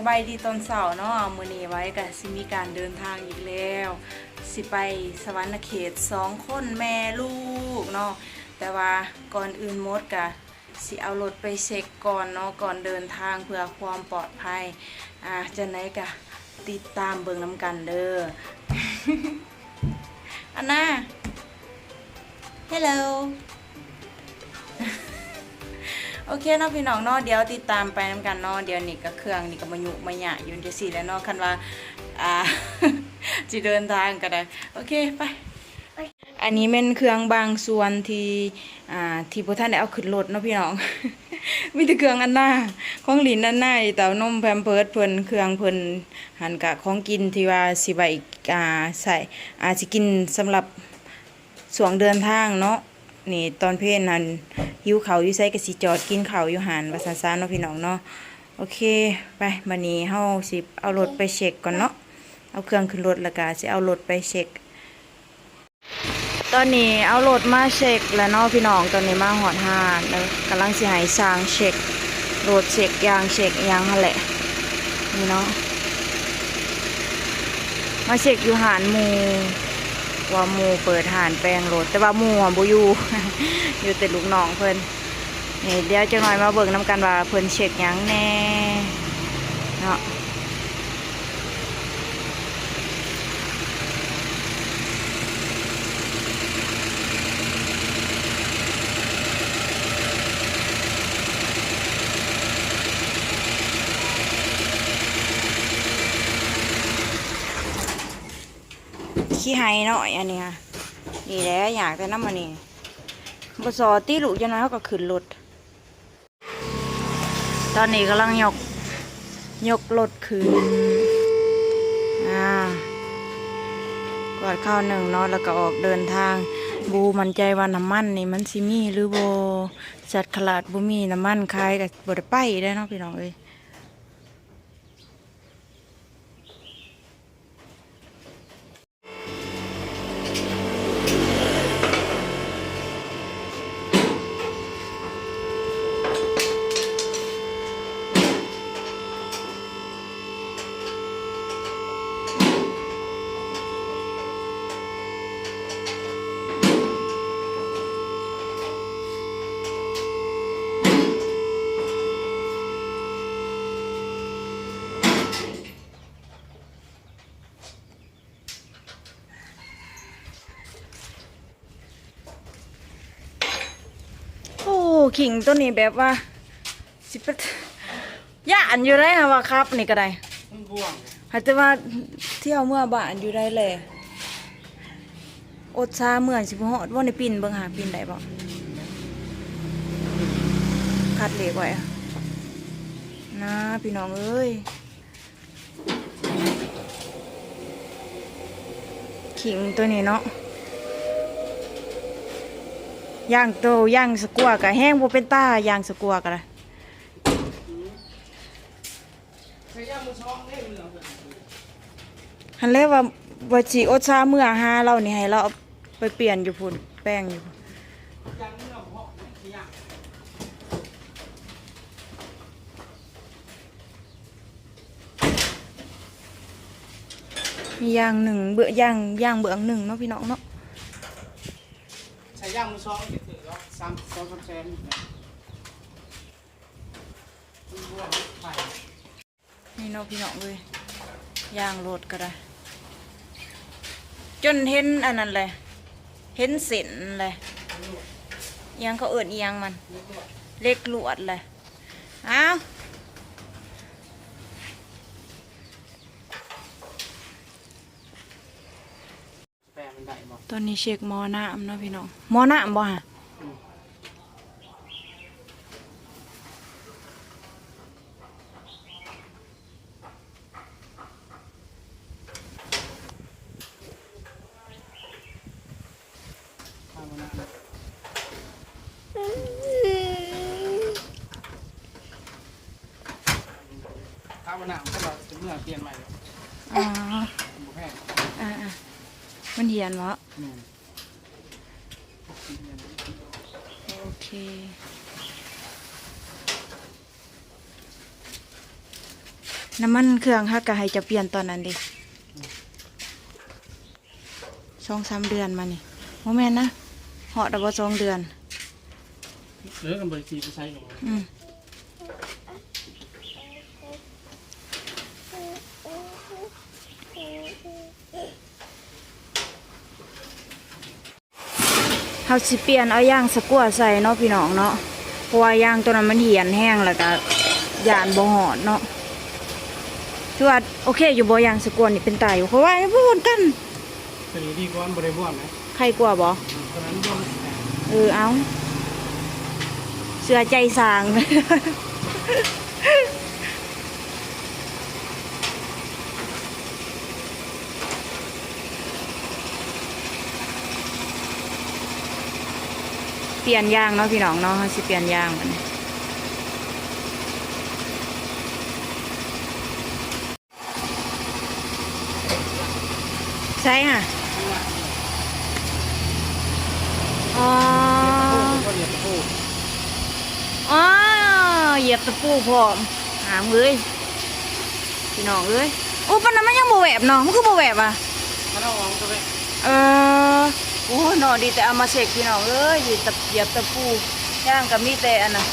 สบายดีตอนเสาร์เนาะมือนี้ไว้ก็สิมีการเดินทางอีกแล้ว สิไปสวรรณเขตสองคนแม่ลูกเนาะแต่ว่าก่อนอื่นมดก็สิเอารถไปเช็คก่อนเนาะก่อนเดินทางเพื่อความปลอดภัยอ่าจะไหนก็ติดตามเบิ่งน้ำกันเด้ออันน่า Hello โอเคเนาะพี่น้องเนาะเดี๋ยวติดตามไปน้ำกันเนาะเดี๋ยวนี่ก็เครื่องนี่ก็มายุมาหยะอยู่จะสี่แล้วเนาะคันว่าอ่าจะเดินทางก็ได้โอเคไปอันนี้เป็นเครื่องบางส่วนที่อ่าที่พวกท่านได้เอาขึ้นรถเนาะพี่น้องมีแต่เครื่องอันหน้าของหลินอันหน้าอีเต่านมแพมเพิร์ดเพิ่นเครื่องเพิ่นหันกะของกินที่ว่าสิไว้อ่าใส่อาสิกินสำหรับสวงเดินทางเนาะ นี่ตอนเพลนนั้นหิวเขาอยู่ไสก็สิจอดกินเขาอยู่หันว่าซั่นเนาะพี่น้องเนาะโอเคไปบัดนี้เฮาสิเอารถไปเช็คก่อนเนาะเอาเครื่องขึ้นรถแล้วก็สิเอารถไปเช็ค ตอนนี้เอารถมาเช็คแล้วเนาะพี่น้องตอนนี้มาหอดหานแล้วกำลังสิให้สร้างเช็ครถเช็คยางเช็คยางหั่นแหละนี่เนาะมาเช็คอยู่หานหมู ว่าหมูเปิดหานแปลงรถแต่ว่าหมูอะบ่อยู่อยู่แต่ลูกน้องเพิ่นนี่เดี๋ยวจะหน่อยมาเบิ่งน้ำกันว่าเพิ่นเช็คยังแน่เนาะ ขี้ไห้หน่อยอันนี้ยนี่แหละอยากแต่น้ำมันนี่บ่สอตีลูกจังน้อยเขาก็ขึ้นรถตอนนี้กำลังยกยกรถขึ้นอ่ากอดข้าวหนึ่งเนาะแล้วก็ออกเดินทาง บูมันใจว่าน้ำมันนี่มันสิมีหรือโบจัดขลาดบ่มีน้ำมันขายก็บ่ได้ไปได้เนาะพี่น้องเอ้ย ขิงตัวนี้แบบว่าสิเป็นย่านอยู่ได้นะว่าครับ นี่ก็ได้มันบ่วงหาแต่ว่าเที่ยวเมื่อบ้านอยู่ได้เลยอดชาเมื่อสิบหอดว่าในปินเบิ่งหาปินได้บ่คัดเหล็กไว้อะนะพี่น้องเอ้ยขิงตัวนี้เนาะ ย่างโตย่างสกัวกะแห้งบ่เป็นตาย่างสกัวกะละใช้ยามือช้องได้เหลืองหันเลยว่าว่าสิอดชาเมื่อหาเรานี่ให้เราไปเปลี่ยนอยู่พุ่นแป้งอยู่พุ่นยังเนื้อเพาะขยะมีอย่างหนึ่งเบื่อย่างย่างเบื่องหนึ่งเนาะพี่น้องเนาะ ใช้ยางมือช้องเดี๋ยวถือแล้วสามสองสามแสนมันบ่วงไข่นี่เนาะพี่น้องเลยย่างโรดก็ได้ จนเห็นอันนั้นเลยเห็นเส้นเลยอิหยังเขาเอิดอียังมัน เล็กลวดเลยอ้าว แปลมันได้บ่ ตอนนี้เช็คหมอน้ำเนาะพี่น้องหมอน้ำบ่ฮะข้าวมันนะข้าวมันนะก็เราจะเมื่อเปลี่ยนใหม่แล้วอ๋อบ่แพงอ่าอ่า มันเหียนวะโอเคน้ำมันเครื่องค่ะกะให้จะเปลี่ยนตอนนั้นดิสองสามเดือนมานี่โมเมนนะเหาะดับสองเดือน เหลือกันบริษัทใช้กันอืม เฮาสิเปลี่ยนเอาย่างสะกั่วใส่เนาะพี่น้องเนาะเพราะว่าย่างตัวนั้นมันเหียนแห้งแล้วก็ยานบ่หอดเนาะคือว่าโอเคอยู่บ่ย่างสะกั่วนี่เป็นตายอยู่เพราะว่าบ่วนกันตัวนี้ดีกว่าบริบวมไหมใครกลัวบ่ตัวนั้นบวมเออเอาเสือใจสาง ปลี่ยนยางเนาะพี่น้องเนาะสิเปลี่ยนยางมันใช่ค่ะอ๋อก็เหยียบตะปูอ๋อเหยียบตะปูพร้อมหามเลยพี่น้องเอ้ยโอ้ปานนั้นมันยังบ่แหวบเนาะมันคือบ่แหวบอะมันเอาออกตัวไปเออ โอ้หนอดีแต่เอามาเช็คพี่น้องเอ้ยตะเหยียบตะปูย่างกับมีแต่อันน่ะ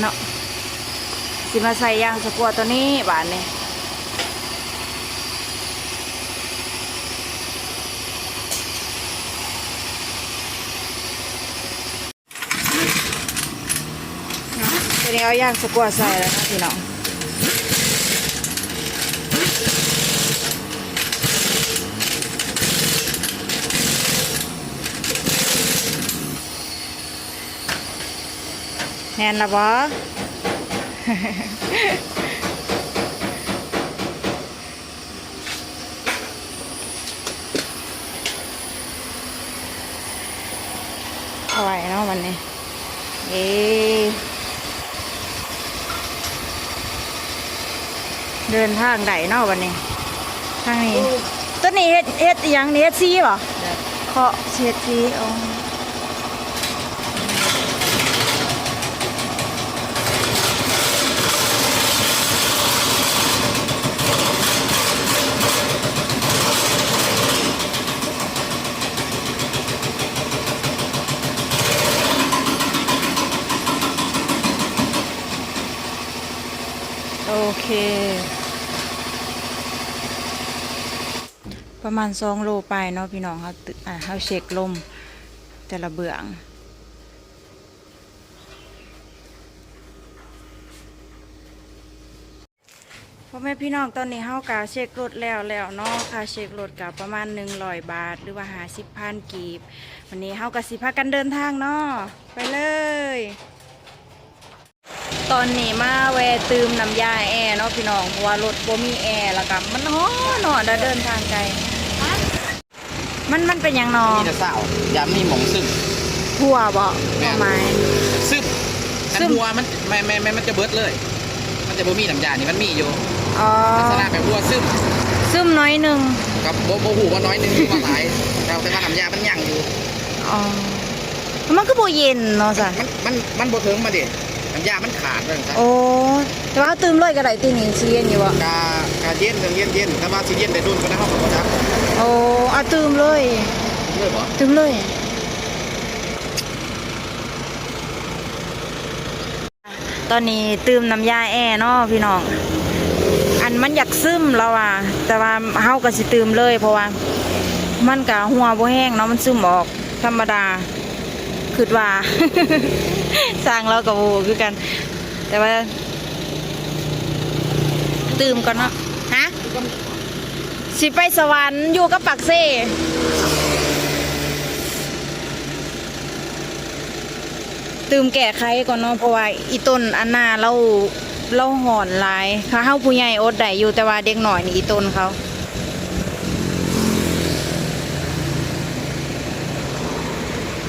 เนาะสิมาใส่ย่างสะกัวตัวนี้บานนี้ตัวนี้เอาย่างสะกัวใส่แล้วนะพี่น้อง แน่นละบ่เอาไว้เนาะวันนี้ เอ๊ะเดินทางไหนเนาะวันนี้ ทางนี้ ต้นนี้เฮ็ดเฮ็ดอิหยังนี่เฮ็ดซีบ่เคาะเฮ็ดซีอ๋อโอเค ประมาณสองโลไปเนาะพี่น้องเขาตึอ่าเขาเช็คลมแต่ละเบื้องพ่อแม่พี่น้องตอนนี้เฮากาเช็ครถแล้วแล้วเนาะค่าเช็ครถกับประมาณหนึ่งร้อยบาท หรือว่าหาสิบพันกีบ วันนี้เฮากะสิพากันเดินทางเนาะไปเลย ตอนนี้มาแวะตืมน้ำยาแอร์เนาะพี่น้องเพราะว่ารถบ่มีแอร์แล้วก็มันฮ้อนอนแล้วเดินทางไกล มันมันเป็นหยังนอมีแต่สาวยามนี่หมองซึมหัวบ่แม่ประมาณ ซึมซึอันมบัวมันไม่ไม่ไม่มันจะเบิดเลย มันจะบ่มีน้ำยานี่มันมีอยู่อ๋อลักษณะแบบบัวซึมซึมน้อยหนึ่งกับโบโบหูว่าน้อยหนึงหรือว่าหลายแต่แต่ว่าน้ำยามันยังอยู่ อ๋อมันก็บ่เย็นเนาะจ้ะมันมันมันบ่ถึงมาดิน้ำยามันขาดเลยครับโอ้แต่ว่าเอาตืมเลยก็ได้ตีนี้สิเย็นอยู่บ่กากาเย็นถึงเย็นเย็นถ้าว่าสิเย็นได้ดุนก็ได้เข้ากับบ่จัก โอ้เอาตืมเลยเลยบ่ตืมเลยตอนนี้ตืมน้ำยาแอร์เนาะพี่น้อง อันมันอยากซึมแล้วอะแต่ว่าเฮาก็สิตืมเลยเพราะว่า มันกะหัวบ่แห้งเนาะมันซึมออกธรรมดาคิดว่าสร้างเรากับโบคือกัน แต่ว่า ตืมก่อนเนาะฮะ สิไปสวรรค์อยู่กับปักเซ่ตืมแก้ไขก่อนเนาะเพราะว่าอีต้นอันนาเราเราหอนลายถ้าเฮาผู้ใหญ่อดได้อยู่แต่ว่าเด็กหน่อยนี่อีต้นเขา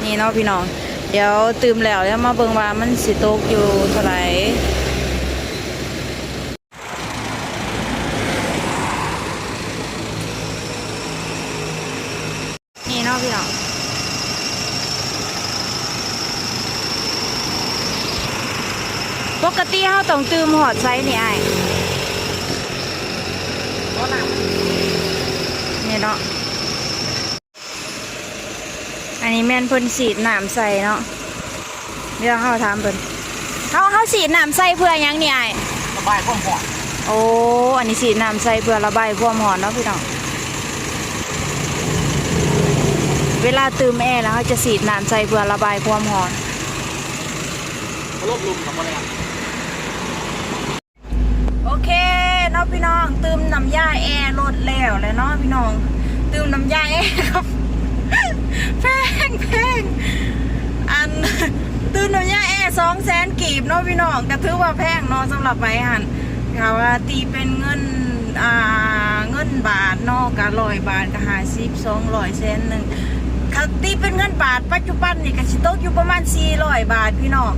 นี่เนาะพี่น้อง เดี๋ยวตืมแล้วแล้วมาเบิ่งว่ามันสิตกอยู่เท่าไหร่นี่เนาะพี่น้อง ต้อ งตื่มหอดไซนี่ไอ้ายเพราะน้ำนี่เนาะ อันนี้แม่นเพิ่นสีดน้ำใส่เนาะเดี๋ยวเฮาถามเพิ่นเฮาเฮาสีดน้ำใส่เพื่อหยังนี่ไอ้ายระบายความร้อนโอ้ อันนี้สีดน้ำใส่เพื่อระบายความร้อนเนาะพี่น้อง เวลาตื่มแอร์แล้วเขาจะสีดน้ำใส่เพื่อระบายความร้อนเขาลบลุมกับอะไรโอเคเนาะพี่น้องตื่มน้ำยาแอร์ลด แล้วเลยเนาะพี่น้องตื่มน้ำยาแอร์ครับแพงแพงอันตื่มน้ำยาแอร์สองแสนกีบเนาะพี่น้องก็ถือว่าแพงเนาะสำหรับไปหันค่ะว่าตีเป็นเงินอ่าเงินบาทเนาะกะร้อยบาทก็หาสิบสองร้อยแสนหนึ่งค่ะตีเป็นเงินบาทปัจจุบันนี่ก็สิโตอยู่ประมาณสี่ร้อยบาทพี่น้อง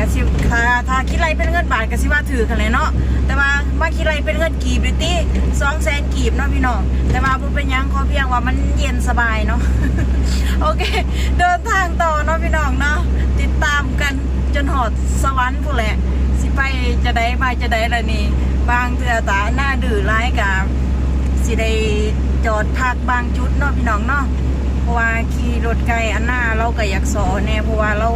กสิถ้าถ้าคิดไรเป็นเงินบาทกสิว่าถือกันเลยเนาะแต่ว่ามาคิดไรเป็นเงินกีบดิตี้สองแสนกีบเนาะพี่น้องแต่ว่าบ่เป็นยังขอเพียงว่ามันเย็นสบายเนาะโอเค เดินทางต่อเนาะพี่น้องเนาะติดตามกันจนหอดสวรรค์พู้แหละสิไปจะได้มาจะได้ละนี่บางเทื่อตาหน้าดื้อร้ายกับสิได้จอดพักบางจุดเนาะพี่น้องเนาะเพราะว่าขี่รถไกลอันหน้าเราก็อยากสอนแน่เพราะว่าเรา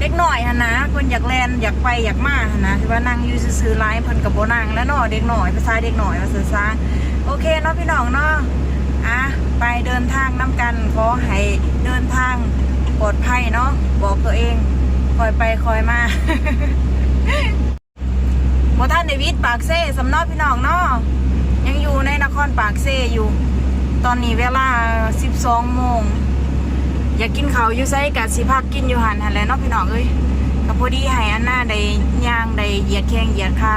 เด็กหน่อยหันะคนอยากแลนอยากไปอยากมาหันะที่ว่านั่งอยู่ซื่อๆไลฟ์เพิ่นกับโบนั่งแล้วเนาะเด็กหน่อยภาษาเด็กหน่อยภาษาซาโอเคเนาะพี่น้องเนาะอะไปเดินทางน้กันขอให้เดินทางปลอดภัยเนาะบอกตัวเองคอยไปคอยมาโมท่านเดวิดปากเซ่สำเนอพี่น้องเนาะยังอยู่ในนครปากเซ่อยู่ ตอนนี้เวลา 12โมง อยากกินเขาอยู่ไซกับสิพักกินอยู่หันหันแล้วเนาะพี่น้องเอ้ยก็พอดีให้อันหน้าได้ย่างได้เหยียดแข้งเหยียดขา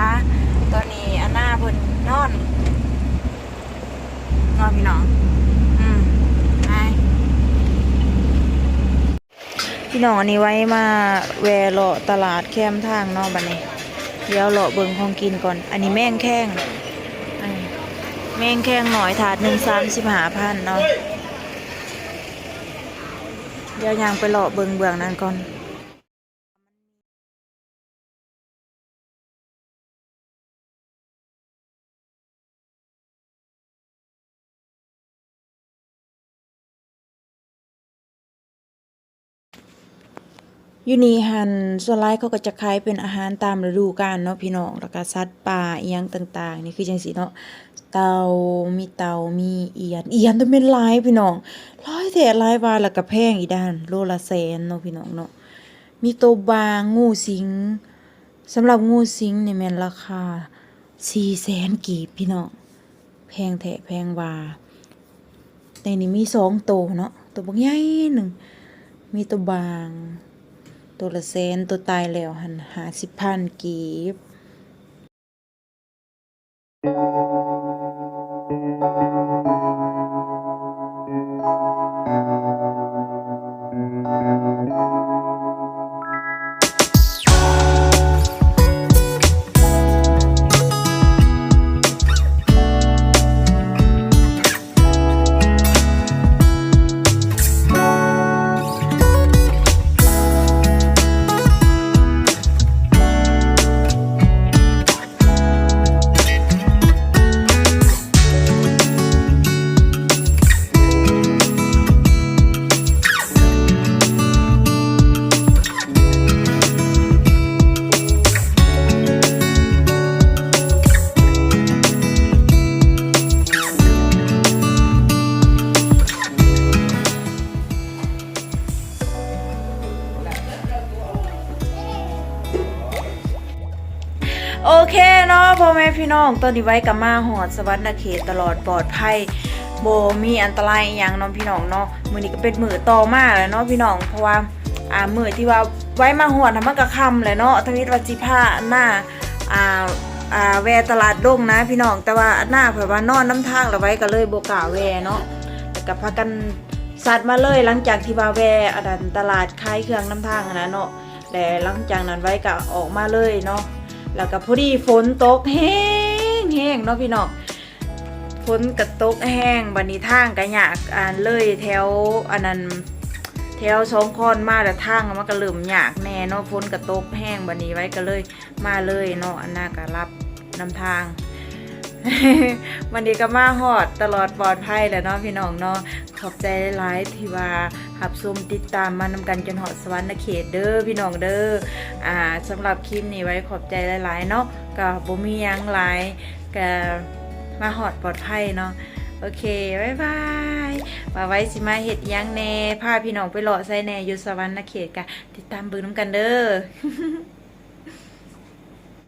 ตอนนี้อันหน้าเพิ่นนอนนอนพี่น้องอืมไปพี่น้องอันนี้ไว้มาแวะเลาะตลาดแคมทางเนาะบัดนี้เดี๋ยวเลาะเบิ่งของกินก่อน อันนี้แม่งแข้งแม่งแข้งหน่อยถาดหนึ่งสามสิบห้าพันเนาะ เดี๋ยวยางไปเลาะเบิงเบื้องนั้นก่อน ยูนี่หันส่วนหลเขาก็จะขายเป็นอาหารตามฤดูกาลเนาะพี่น้องแล้วก็สัตว์ป่าอีหยังต่าง ๆ นี่คือจังซี่เนาะเตามีเตามีเอียนเอียนต้องเป็นลายพี่น้องหลายแท้ลายบาแล้วก็แพงอีด้าน โลละแสนเนาะพี่น้องเนาะมีตัวบางงูสิงสำหรับงูสิงนี่แม่นราคา400,000กีบพี่น้องแพงแท้แพงว่าในนี้มีสองตัวเนาะตัวบักใหญ่หนึ่งมีตัวบาง ตัวละแสนตัวตายแล้วหันหาสิบพันกีบโอ พี่น้องตอนนี้ไว้กับมาหอดสวรรค์เขตตลอดปลอดภัยโบมีอันตรายอย่างน้องพี่น้องเนาะมือนี้ก็เป็นมือต่อมาแล้วเนาะพี่น้องเพราะว่าอ่ามือที่ว่าไว้มาหอดทำมันก็ค่ำเลยเนาะทวิตวัจิผ้าหน้าอ่าอ่าแวตลาดดงนะพี่น้องแต่ว่าหน้าเผื่อว่านอนน้ำทางแล้วไว้ก็เลยโบกาแวเนาะแต่ก็พากันสัตว์มาเลยหลังจากที่ว่าแวอันนั้นตลาดขายเครื่องน้ำทางนะเนาะแต่หลังจากนั้นไว้ก็ออกมาเลยเนาะ แล้วก็พอดีฝนตกแห้งแห้งเนาะพี่น้องฝนกระตกแห้งบันนี้ทางกระหยากอ่านเลยแถวอันนั้นแถวสองคอนมาแต่ทางมันก็เริ่มยากแน่เนาะฝนกระตกแห้งบันนี้ไว้ก็เลยมาเลยเนาะอันน่าก็รับนำทาง วันนี้ก็มาฮอดตลอดปลอดภัยแหล้วเนาะพี่น้องเนาะขอบใจหลายที่ว่าหับซุมติดตามมานำกันจนหอดสวรรค์เขตเด้อพี่น้องเด้ออ่าสำหรับคลิปนี้ไว้ขอบใจหลาย ๆ เนาะก็บ่มียังหลายก็มาฮอดปลอดภัยเนาะโอเคบายบายว่าไว้สิมาเฮ็ดยังแน่พาพี่น้องไปเลาะไสแน่อยู่สวรรค์เขตกะติดตามบิ่งนํกันเด้อ